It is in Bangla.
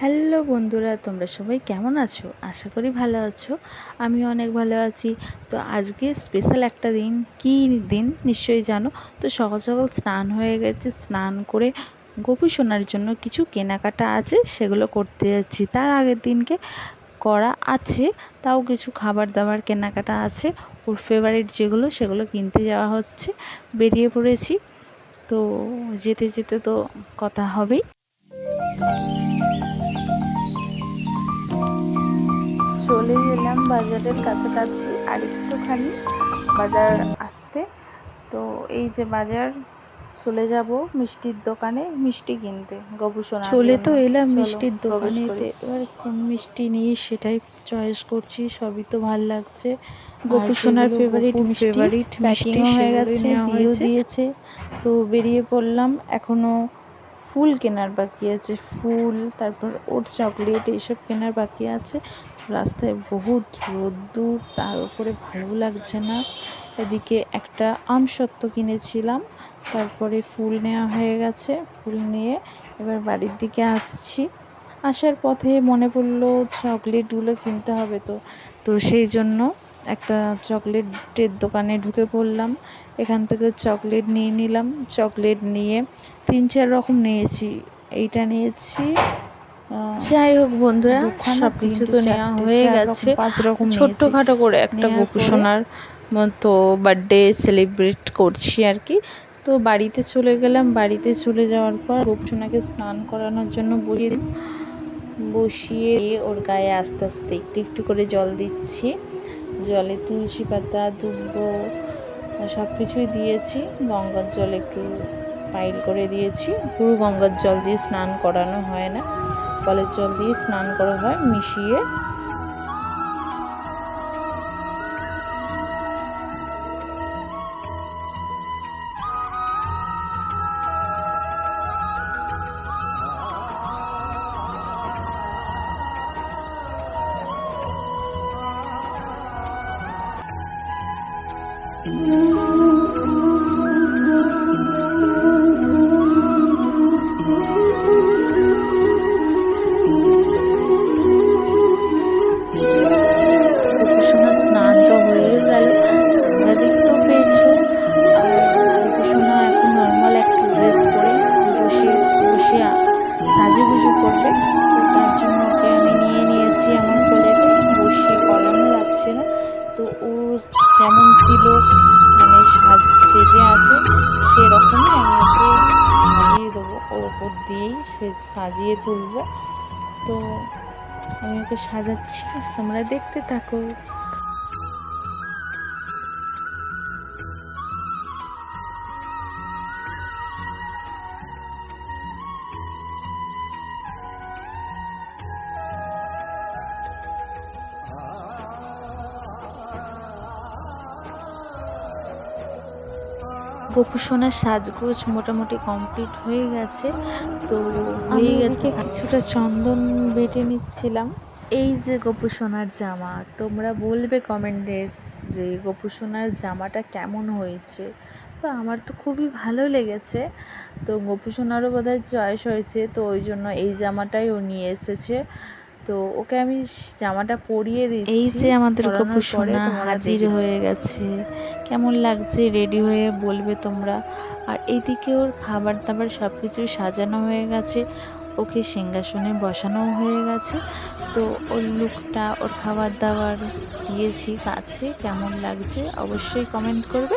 হ্যালো বন্ধুরা, তোমরা সবাই কেমন আছো? আশা করি ভালো আছো। আমি অনেক ভালো আছি। তো আজকে স্পেশাল একটা দিন, কী দিন নিশ্চয়ই জানো? তো সকাল সকাল স্নান হয়ে গেছে, স্নান করে গোপী সোনার জন্য কিছু কেনাকাটা আছে, সেগুলো করতে যাচ্ছি। তার আগের দিনকে করা আছে, তাও কিছু খাবার দাবার কেনাকাটা আছে। ওর ফেভারিট যেগুলো, সেগুলো কিনতে যাওয়া হচ্ছে, বেরিয়ে পড়েছি। তো যেতে যেতে তো কথা হবেই। চলে এলাম বাজারের কাছাকাছি আর একটুখানি বাজার আসতে। তো এই যে বাজার চলে যাব মিষ্টির দোকানে মিষ্টি কিনতে গবেষণা চলে তো এলাম মিষ্টির দোকানে। এবার কোন মিষ্টি নিয়ে সেটাই চয়েস করছি সবই তো ভালো লাগছে। গোপুসোনার ফেভারিট ফেভারিট মিষ্টি হয়ে গেছে দিয়েও দিয়েছে। তো বেরিয়ে পড়লাম এখনও ফুল কেনার বাকি আছে, ফুল, তারপর ওর চকলেট এইসব কেনার বাকি আছে। রাস্তায় বহুত রোদ্দুর, তার উপরে ভালো লাগছে না। এদিকে একটা আমসত্ত্ব কিনেছিলাম, তারপরে ফুল নেওয়া হয়ে গেছে। ফুল নিয়ে এবার বাড়ির দিকে আসছি। আসার পথে মনে পড়ল, চকলেটগুলো কিনতে হবে তো। তো সেই জন্য একটা চকলেটের দোকানে ঢুকে পড়লাম। এখান থেকে চকলেট নিয়ে নিলাম। চকলেট নিয়ে তিন চার রকম নিয়েছি। এইটা নিয়েছি যাই হোক বন্ধুরা সব কিছু তো নেওয়া হয়ে গেছে। পাঁচ রকম ছোট্টখাটো করে একটা গোপুসোনার মতো বার্থডে সেলিব্রেট করছি আর কি। তো বাড়িতে চলে গেলাম। বাড়িতে চলে যাওয়ার পর গোপসোনাকে স্নান করানোর জন্য বসিয়ে বসিয়ে ওর গায়ে আস্তে আস্তে একটু একটু করে জল দিচ্ছি। জলে তুলসী পাতা, দুব্ব, সব কিছুই দিয়েছি। গঙ্গার জল একটু পাইল করে দিয়েছি। পুরো গঙ্গার জল দিয়ে স্নান করানো হয় না। কলের জল দিয়ে স্নান করা হয়, মিশিয়ে ও যেমন ছিল মানে সাজ, সেজে আছে, সেরকমই আমি ওকে সাজিয়ে দেবো, ওর ওপর দিয়েই সে, সাজিয়ে তুলবো। তো আমি ওকে সাজাচ্ছি, তোমরা দেখতে থাকো। গোপুসোনার সাজগোজ মোটামুটি কমপ্লিট হয়ে গেছে। তো হয়ে গেছে কিছুটা চন্দন বেটে নিচ্ছিলাম। এই যে গোপুসোনার জামা তোমরা বলবে কমেন্টে যে গোপুসোনার জামাটা কেমন হয়েছে? তো আমার তো খুবই ভালো লেগেছে। তো গোপুসোনারও বোধহয় চয়েস হয়েছে তো ওই জন্য এই জামাটাই ও নিয়ে এসেছে। তো ওকে আমি জামাটা পরিয়ে দিচ্ছি। এই যে আমাদের গোপুসোনা হাজির হয়ে গেছে। কেমন লাগছে? রেডি হয়ে বলবে তোমরা। আর এইদিকে ওর খাবার দাবার সব কিছু সাজানো হয়ে গেছে। ওকে সিংহাসনে বসানো হয়ে গেছে। তো ওর লুকটা ওর খাবার দাবার দিয়েছি কাছে। কেমন লাগছে? অবশ্যই কমেন্ট করবে।